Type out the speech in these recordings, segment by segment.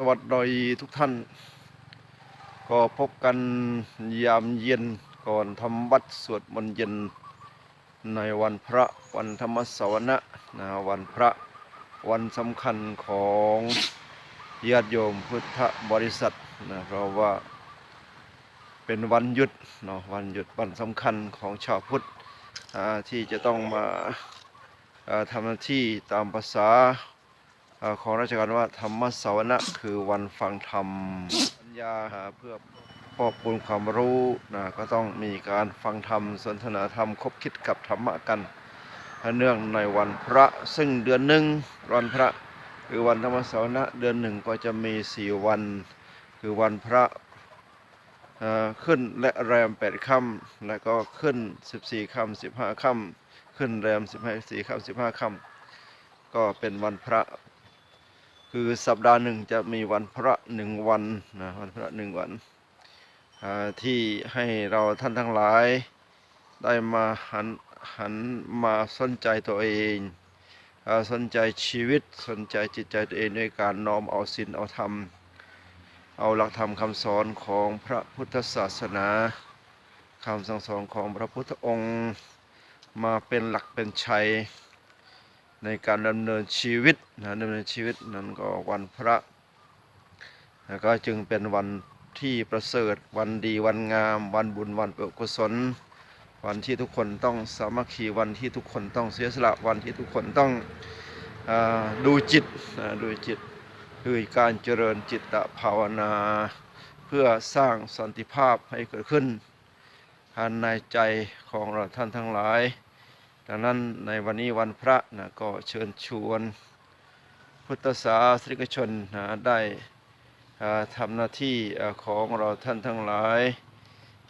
สวัสดีทุกท่าน ก็พบกันยามเย็นก่อนทำวัดสวดมนต์เย็นในวันพระวันธรรมสวนะนะวันพระวันสำคัญของญาติโยมพุทธบริษัทนะเพราะว่าเป็นวันหยุดเนาะวันหยุดวันสำคัญของชาวพุทธที่จะต้องมาทำหน้าที่ตามภาษา ของราชการว่าธรรมสวนะคือวันฟังธรรมปัญญาเพื่อพอกปูนความรู้นะก็ต้องมีการฟังธรรมสนทนาธรรมคบคิดกับธรรมะกันเนื่องในวันพระซึ่งเดือนหนึ่งวันพระคือวันธรรมสวนะเดือนหนึ่งก็จะมีสี่วัน คือวันพระขึ้นและแรมแปดค่ำแล้วก็ขึ้นสิบสี่ค่ำสิบห้าค่ำขึ้นแรมสิบห้าสี่ค่ำสิบห้าค่ำก็เป็นวันพระ คือสัปดาห์หนึ่งจะมีวันพระหนึ่งวันนะวันพระหนึ่งวันที่ให้เราท่านทั้งหลาย ได้มาหันหันมาสนใจตัวเองอสนใจชีวิตสนใจจิตใจตัวเองด้วยการน้อมเอาศีลเอาธรรม เอาหลักธรรมคำสอนของพระพุทธศาสนาคำสั่งสอนของพระพุทธองค์ มาเป็นหลักเป็นชัย ในการดำเนินชีวิตนะดำเนินชีวิตนั้นก็วันพระแล้วก็จึงเป็นวันที่ประเสริฐวันดีวันงาม วันบุญวันเปิดกุศล วันที่ทุกคนต้องสามัคคีวันที่ทุกคนต้องเสียสละวันที่ทุกคนต้องอดูจิตดูจิตคือการเจริญจิตตภาวนา เพื่อสร้างสันติภาพให้เกิดขึ้นภายในใจของเราท่านทั้งหลาย ดังนั้นในวันนี้วันพระนะก็เชิญชวนพุทธศาสนิกชนนะได้ทำหน้าที่ของเราท่านทั้งหลาย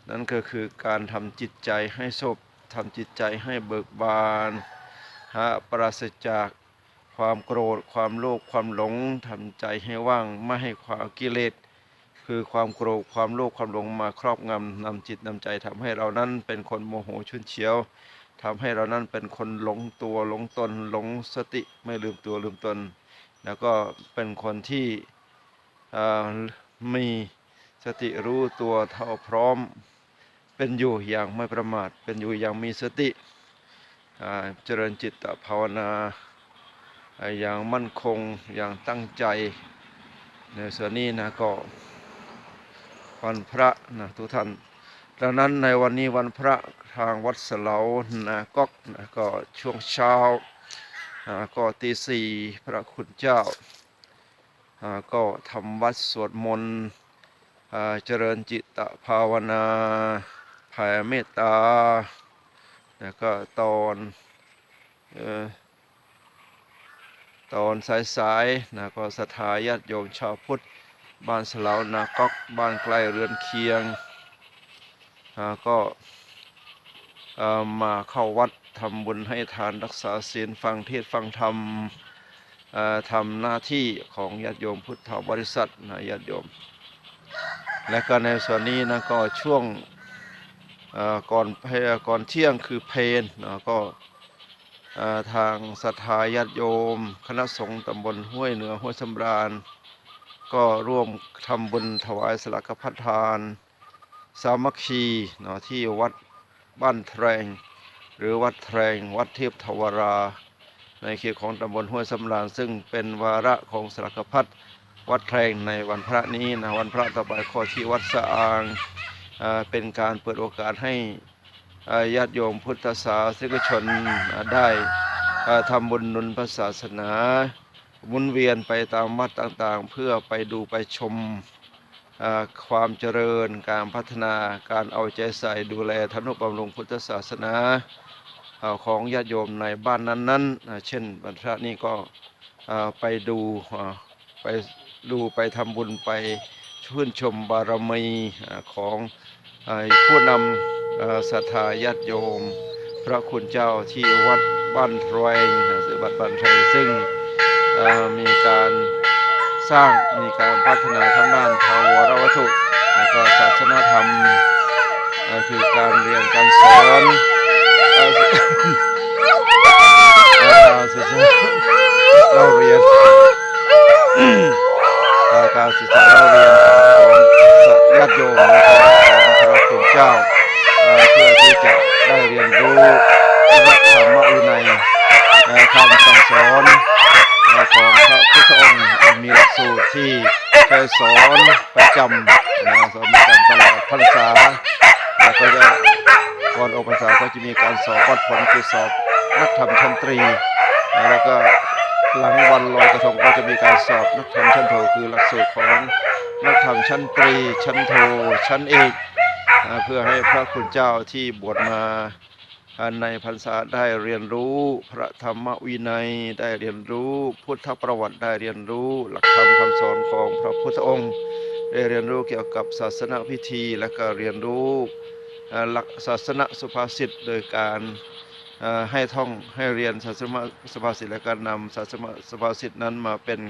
นั่นก็คือการทำจิตใจให้สบทำจิตใจให้เบิกบานหาปราศจากความโกรธความโลภความหลงทำใจให้ว่างไม่ให้ความกิเลสคือความโกรธความโลภความหลงมาครอบงำนำจิตนำใจทำให้เรานั้นเป็นคนโมโหชุนเฉียว ทำให้เรานั้นเป็นคนหลงตัวหลงตนหลงสติไม่ลืมตัวลืมตน แล้วก็เป็นคนที่มีสติรู้ตัวเท่าพร้อม เป็นอยู่อย่างไม่ประมาท เป็นอยู่อย่างมีสติเจริญจิตภาวนาอ่าอย่างมั่นคงอย่างตั้งใจ ในส่วนนี้นะก็วันพระนะทุกท่าน ดังนั้นในวันนี้วันพระทางวัดสเลานะก็นะก็ช่วงเช้าก็ตีสี่พระคุณเจ้า ก็ทำวัดสวดมนต์เจริญจิตภาวนาแผ่เมตตา แล้วก็ตอนออตอนสายๆนะก็ศรัทธาญาติโยมชาวพุทธ บ้านสลานาก๊อกบ้านใกล้เรือนเคียง ก็มาเข้าวัดทำบุญให้ทานรักษาศีลฟังเทศฟังธรรมทำหน้าที่ของญาติโยมพุทธบริษัทนะญาติโยม และก็ในส่วนนี้นะก็ช่วงก่อนเพก่อนเที่ยงคือเพลนะก็ทางศรัทธาญาติโยม คณะสงฆ์ตำบลห้วยเหนือห้วยสำราญ ก็ร่วมทำบุญถวายสลักพัฒทาน สามัคคีเนาะที่วัดบ้านแทรงหรือวัดแทรงวัดเทพทวรา ในเขตของตำบลห้วยสำราญซึ่งเป็นวาระของสลักพัฒวัดแทรงในวันพระนี้นะวันพระต่อไปขอที่วัดสะอางเป็นการเปิดโอกาสให้ญาติโยมพุทธศาสนิกชนได้อ่าทำบุญนุนพระศาสนาหมุนเวียนไปตามวัดต่างๆ เพื่อไปดูไปชม ความเจริญการพัฒนาการเอาใจใส่ดูแลธนุบำรุงพุทธศาสนาของญาติโยมในบ้านนั้นๆ เช่นบรรพระนี่ก็ไปดูไปดูไปทำบุญไปชื่นชมบารมีของผู้นำอ่าศรัทธาญาติโยม พระคุณเจ้าที่วัดบ้านรงนะหรือวัดบ้านแรงซึ่งมีการ สร้างมีการพัฒนาทางด้านทางวรวัตถุและก็ศาสนธรรมคือการเรียนการสอนการศาสนาเราเรียนการศึกษาเราเรียนของศาติโยมและก็ของพระคุณเจ้าเอ่อเพื่อที่จะได้เรียนรู้พระธรรมวินัยเอ่อคำสั่งสอนเอ่อของพระพุทธองค์มีหลักสูตรที่เคยสอนประจำนะสอนประจำตลอดพรรษาแล้วก็จะก่อนออกพรรษาก็ จะมีการสอบวัดผลคือสอบนักธรรมชั้นตรี แล้วก็หลังวันลอยกระทงก็จะมีการสอบนักธรรมชั้นโทคือหลักสูตรของนักธรรมชั้นตรี ชั้นโทชั้นเอกเพื่อให้พระคุณเจ้าที่บวชมาในพรรษาได้เรียนรู้พระธรรมวินัยได้เรียนรู้พุทธประวัติได้เรียนรู้หลักธรรมคำสอนของพระพุทธองค์ ได้เรียนรู้เกี่ยวกับศาสนาพิธีและก็เรียนรู้ หลักศาสนสุภาษิตโดยการให้ท่องให้เรียนศาสนาสภาษิตและการนำศาสนาสภาษิตนั้นมาเป็น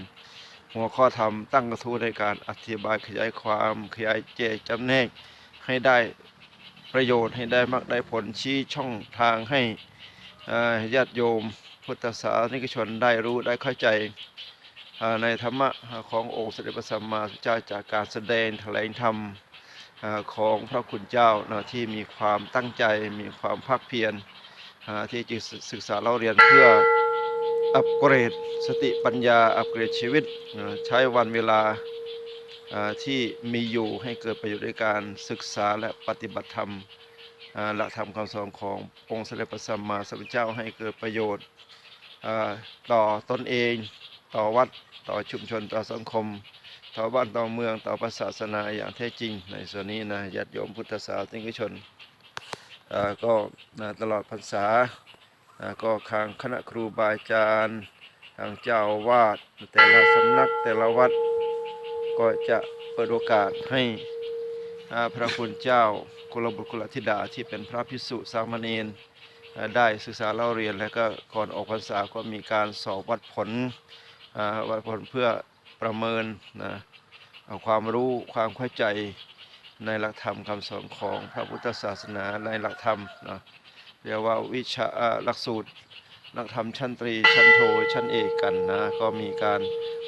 หัวข้อธรรมตั้งกระทู้ในการอธิบายขยายความขยายเจจำแนกให้ได้ประโยชน์ให้ได้มากได้ผลชี้ช่องทางให้ญาติโยมพุทธศาสนิกชนได้รู้ได้เข้าใจในธรรมะขององค์สมเด็จพระสัมมาสัมพุทธเจ้าจากการแสดงแถลงธรรม ของพระคุณเจ้านะที่มีความตั้งใจมีความภาคเพียรที่จะศึกษาเราเรียนเพื่ออัปเกรดสติปัญญาอัปเกรดชีวิตใช้วันเวลาที่มีอยู่ให้เกิดประโยชน์ในการศึกษาและปฏิบัติธรรมหลักธรรมคำสอนขององค์สมเด็จพระสัมมาสัมพุทธเจ้าให้เกิดประโยชน์อ่าต่อตนเอง ต่อวัดต่อชุมชนต่อสังคม อบ้านต่อเมืองต่อศาสนาอย่างแท้จริง ในส่วนนี้นะญาติโยมพุทธศาสนิกชนก็ตลอดพรรษาก็ทางคณะครูบาอาจารย์ทางเจ้าวาดแต่ละสำนักแต่ละวัดก็จะเปิดโอกาสให้พระคุณเจ้ากุลบุตรกุลธิดาที่เป็นพระพิสุสามเณรได้ศึกษาเล่าเรียนแล้วก็ก่อนออกพรรษาก็มีการสอบวัดผลวัดผลเพื่อประเมินนะ เอาความรู้ความเข้าใจในหลักธรรมคำสอนของพระพุทธศาสนาในหลักธรรมนะเรียกว่าวิชาหลักสูตรหลักธรรมชั้นตรีชั้นโทชั้นเอกกันนะก็มีการ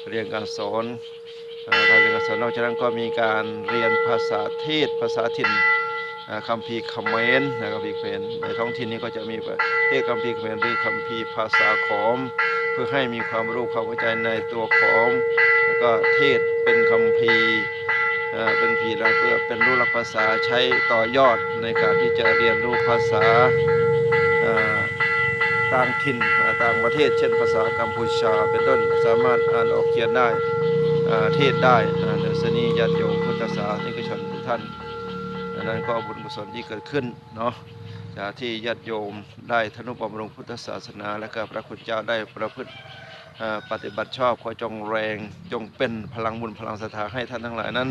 เรียนการสอนการเรียนการสอนนอกจากนั้นก็มีการเรียนภาษาเทศภาษาถิ่นคัมภีร์เมรนะคัมภีเขมรในท้องถิ่นนี้ก็จะมีเทศคัมภีร์เมรหรือคัมภีภาษาขอม เพื่อให้มีความรู้ความเข้าใจในตัวของแล้วก็เทศเป็นคัมภีเอ่อเป็นผีแล้วเพื่อเป็นรู้หลักภาษาใช้ต่อยอดในการที่จะเรียนรู้ภาษาอ่อต่างถิ่นต่างประเทศ เช่นภาษากัมพูชา เป็นต้นสามารถอ่านออกเขียนได้เอ่อเทศได้อ่าในสนีญาติโยมพุทธศาสนิกชนทุกท่านดังนั้นก็บุญกุศลที่เกิดขึ้นเนาะ จากที่ญาติโยมได้ทนุบำรุงพุทธศาสนา และก็พระคุณเจ้าได้ประพฤติปฏิบัติชอบขอจงแรงจงเป็นพลังบุญพลังศรัทธาให้ท่านทั้งหลายนั้น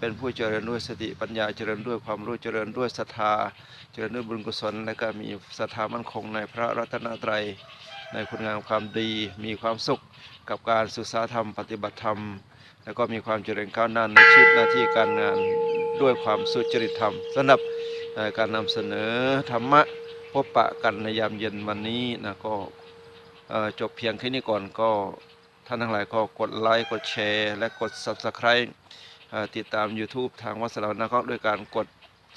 เป็นผู้เจริญด้วยสติปัญญาเจริญด้วยความรู้เจริญด้วยศรัทธา เจริญด้วยบุญกุศล และก็มีศรัทธามั่นคงในพระรัตนตรัย ในคุณงามความดีมีความสุขกับการศึกษาธรรมปฏิบัติธรรม แล้วก็มีความเจริญก้าวหน้าในชีวิตหน้าที่การงานด้วยความสุจริตธรรมสำหรับ การนำเสนอธรรมะพบปะกันในยามเย็นวันนี้นะก็จบเพียงแค่นี้ก่อนก็ท่านทั้งหลายก็กดไลค์กดแชร์ และกด Subscribe ติดตาม YouTube ทางวัดสลาวนาก็ด้วยการกด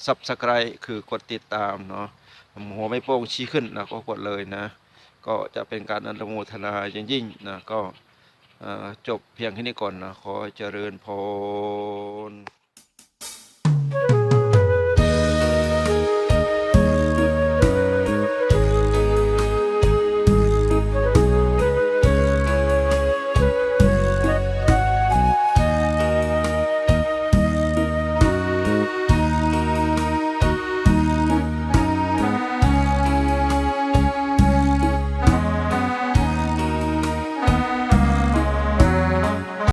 Subscribe คือกดติดตามเนาะหัวไม่โป้งชี้ขึ้นนะก็กดเลยนะ ก็จะเป็นการอนุโมทนาอย่างยิ่งนะก็จบเพียงแค่นี้ก่อนนะขอเจริญพร